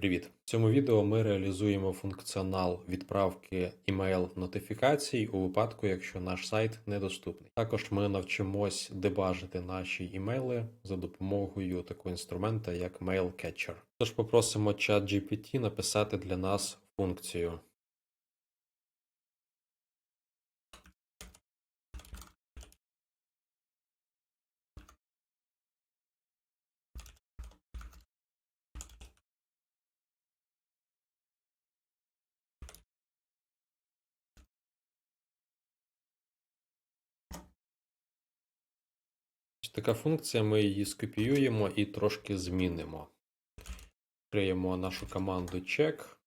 Привіт! В цьому відео ми реалізуємо функціонал відправки email нотифікацій у випадку, якщо наш сайт недоступний. Також ми навчимось дебажити наші імейли за допомогою такого інструмента, як MailCatcher. Тож попросимо ChatGPT написати для нас функцію. Така функція, ми її скопіюємо і трошки змінимо. Відкриємо нашу команду check.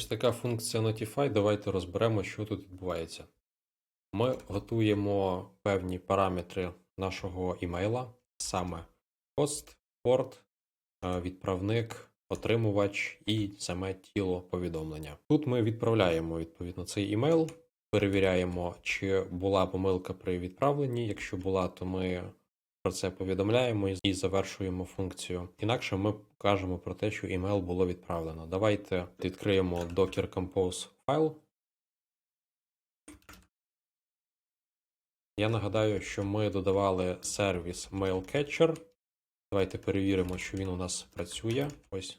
Ось така функція Notify. Давайте розберемо, що тут відбувається. Ми готуємо певні параметри нашого імейла, саме хост, порт, е, відправник, отримувач і саме тіло повідомлення. Тут ми відправляємо відповідно цей імейл, перевіряємо, чи була помилка при відправленні. Якщо була, то ми про це повідомляємо і завершуємо функцію. Інакше ми кажемо про те, що імейл було відправлено. Давайте відкриємо Docker Compose файл. Я нагадаю, що ми додавали сервіс MailCatcher. Давайте перевіримо, що він у нас працює. Ось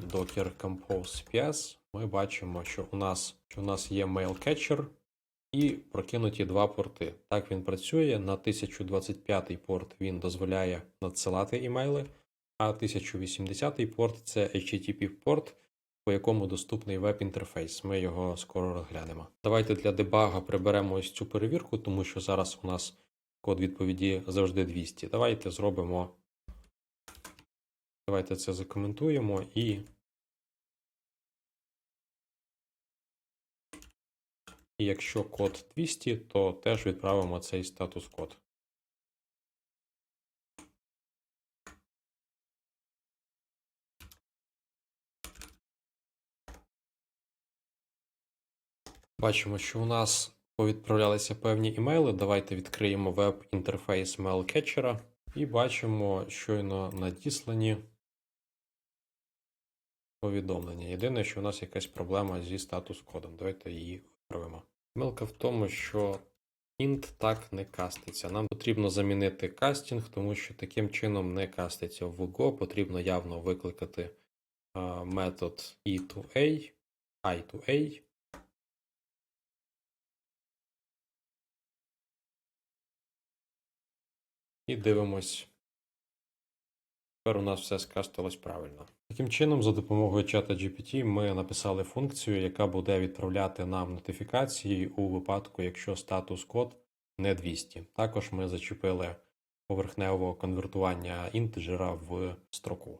Docker Compose PS. Ми бачимо, що у нас, що у нас є MailCatcher і прокинуті два порти. Так він працює. На 1025 порт він дозволяє надсилати імейли, а 1080 порт це HTTP порт, по якому доступний веб-інтерфейс. Ми його скоро розглянемо. Давайте для дебага приберемо ось цю перевірку, тому що зараз у нас код відповіді завжди 200. Давайте зробимо. Давайте це закоментуємо і. І якщо код 200, то теж відправимо цей статус код. Бачимо, що у нас повідправлялися певні імейли. Давайте відкриємо веб-інтерфейс MailCatcher і бачимо щойно надіслані повідомлення. Єдине, що у нас якась проблема зі статус-кодом. Давайте її виправимо. Помилка в тому, що int так не каститься. Нам потрібно замінити кастинг, тому що таким чином не каститься в Go. Потрібно явно викликати а, метод e2a, i2a. І дивимось. Тепер у нас все скастилось правильно. Таким чином, за допомогою чата GPT ми написали функцію, яка буде відправляти нам нотифікації у випадку, якщо статус код не 200. Також ми зачепили поверхневого конвертування інтеджера в строку.